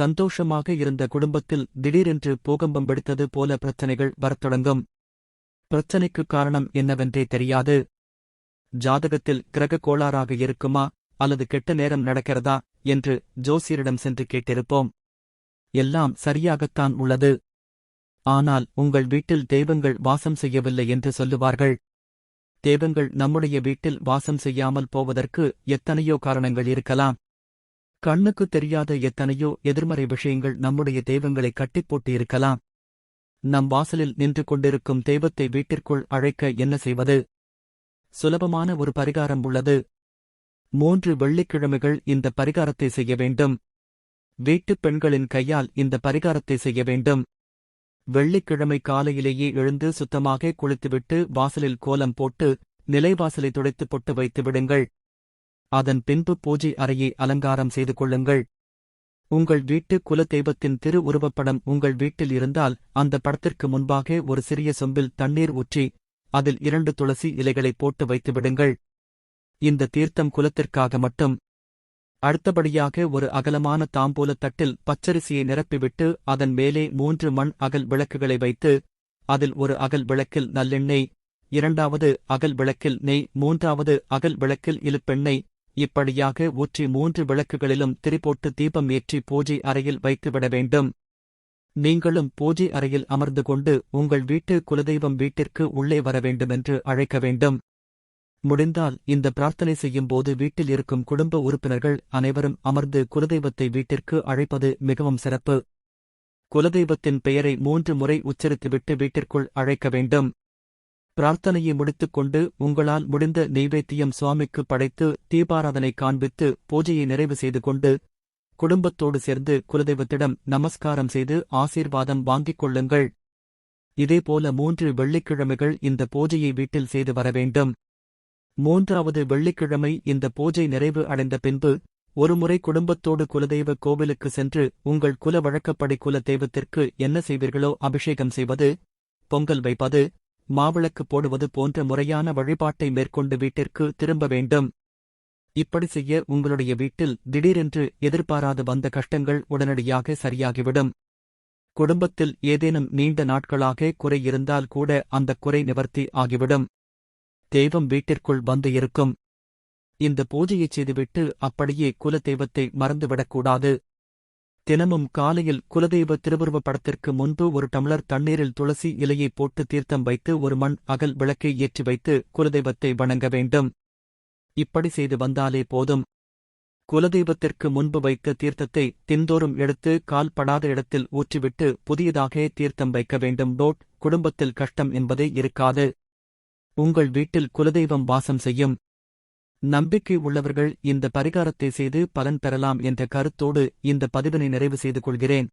சந்தோஷமாக இருந்த குடும்பத்தில் திடீரென்று பூகம்பம் வெடித்தது போல பிரச்சனைகள் வரத் தொடங்கும். பிரச்சனைக்கு காரணம் என்னவென்றே தெரியாது. ஜாதகத்தில் கிரக கோளாறாக இருக்குமா அல்லது கெட்ட நேரம் நடக்கிறதா என்று ஜோசியரிடம் சென்று கேட்டிருப்போம். எல்லாம் சரியாகத்தான் உள்ளது. ஆனால் உங்கள் வீட்டில் தெய்வங்கள் வாசம் செய்யவில்லை என்று சொல்லுவார்கள். தெய்வங்கள் நம்முடைய வீட்டில் வாசம் செய்யாமல் போவதற்கு எத்தனையோ காரணங்கள் இருக்கலாம். கண்ணுக்கு தெரியாத எத்தனையோ எதிர்மறை விஷயங்கள் நம்முடைய தெய்வங்களை கட்டிப்போட்டு இருக்கலாம் நம் வாசலில் நின்று கொண்டிருக்கும் தெய்வத்தை வீட்டிற்குள் அழைக்க என்ன செய்வது? சுலபமான ஒரு பரிகாரம் உள்ளது. மூன்று வெள்ளிக்கிழமைகள் இந்த பரிகாரத்தை செய்ய வேண்டும். வீட்டுப் பெண்களின் கையால் இந்த பரிகாரத்தை செய்ய வேண்டும். வெள்ளிக்கிழமை காலையிலேயே எழுந்து சுத்தமாக குளித்துவிட்டு வாசலில் கோலம் போட்டு நிலைவாசலை துடைத்து பொட்டு வைத்து விடுங்கள். அதன் பின்பு பூஜை அறையை அலங்காரம் செய்து கொள்ளுங்கள். உங்கள் வீட்டு குலதெய்வத்தின் திரு உருவப்படம் உங்கள் வீட்டில் இருந்தால் அந்த படத்திற்கு முன்பாக ஒரு சிறிய சொம்பில் தண்ணீர் ஊற்றி அதில் இரண்டு துளசி இலைகளை போட்டு வைத்து விடுங்கள். இந்த தீர்த்தம் குலத்திற்காக மட்டும். அடுத்தபடியாக ஒரு அகலமான தாம்பூலத் தட்டில் பச்சரிசியை நிரப்பிவிட்டு அதன் மேலே மூன்று மண் அகல் விளக்குகளை வைத்து அதில் ஒரு அகல் விளக்கில் நல்லெண்ணெய் இரண்டாவது அகல் விளக்கில் நெய் மூன்றாவது அகல் விளக்கில் இழுப்பெண்ணெய் இப்படியாக ஊற்றி மூன்று விளக்குகளிலும் திரிபோட்டு தீபம் ஏற்றி பூஜை அறையில் வைத்துவிட வேண்டும். நீங்களும் பூஜை அறையில் அமர்ந்து கொண்டு உங்கள் வீட்டு குலதெய்வம் வீட்டிற்கு உள்ளே வர வேண்டுமென்று அழைக்க வேண்டும். முடிந்தால் இந்த பிரார்த்தனை செய்யும்போது வீட்டில் இருக்கும் குடும்ப உறுப்பினர்கள் அனைவரும் அமர்ந்து குலதெய்வத்தை வீட்டிற்கு அழைப்பது மிகவும் சிறப்பு. குலதெய்வத்தின் பெயரை மூன்று முறை உச்சரித்துவிட்டு வீட்டிற்குள் அழைக்க வேண்டும். பிரார்த்தனையை முடித்துக்கொண்டு உங்களால் முடிந்த நெய்வேத்தியம் சுவாமிக்கு படைத்து தீபாராதனை காண்பித்து பூஜையை நிறைவு செய்து கொண்டு குடும்பத்தோடு சேர்ந்து குலதெய்வத்திடம் நமஸ்காரம் செய்து ஆசீர்வாதம் வாங்கிக் கொள்ளுங்கள். இதேபோல மூன்று வெள்ளிக்கிழமைகள் இந்த பூஜையை வீட்டில் செய்து வர வேண்டும். மூன்றாவது வெள்ளிக்கிழமை இந்த பூஜை நிறைவு அடைந்த பின்பு ஒருமுறை குடும்பத்தோடு குலதெய்வ கோவிலுக்கு சென்று உங்கள் குல வழக்கப்படி குல தெய்வத்திற்கு என்ன செய்வீர்களோ அபிஷேகம் செய்வது பொங்கல் வைப்பது மாவிளக்கு போடுவது போன்ற முறையான வழிபாட்டை மேற்கொண்டு வீட்டிற்கு திரும்ப வேண்டும். இப்படி செய்ய உங்களுடைய வீட்டில் திடீரென்று எதிர்பாராது வந்த கஷ்டங்கள் உடனடியாக சரியாகிவிடும். குடும்பத்தில் ஏதேனும் நீண்ட நாட்களாக குறை இருந்தால் கூட அந்த குறை நிவர்த்தி ஆகிவிடும். தெய்வம் வீட்டிற்குள் வந்து இருக்கும். இந்த பூஜையைச் செய்துவிட்டு அப்படியே குலதெய்வத்தை மறந்துவிடக்கூடாது. தினமும் காலையில் குலதெய்வ திருவுருவ படத்திற்கு முன்பு ஒரு டம்ளர் தண்ணீரில் துளசி இலையை போட்டு தீர்த்தம் வைத்து ஒரு மண் அகல் விளக்கை ஏற்றி வைத்து குலதெய்வத்தை வணங்க வேண்டும். இப்படி செய்து வந்தாலே போதும். குலதெய்வத்திற்கு முன்பு வைத்த தீர்த்தத்தை தின்தோறும் எடுத்து கால் படாத இடத்தில் ஊற்றிவிட்டு புதியதாக தீர்த்தம் வைக்க வேண்டும். டோட் குடும்பத்தில் கஷ்டம் என்பதே இருக்காது. உங்கள் வீட்டில் குலதெய்வம் வாசம் செய்யும். நம்பிக்கை உள்ளவர்கள் இந்த பரிகாரத்தை செய்து பலன் பெறலாம் என்ற கருத்தோடு இந்த பதிவினை நிறைவு செய்து கொள்கிறேன்.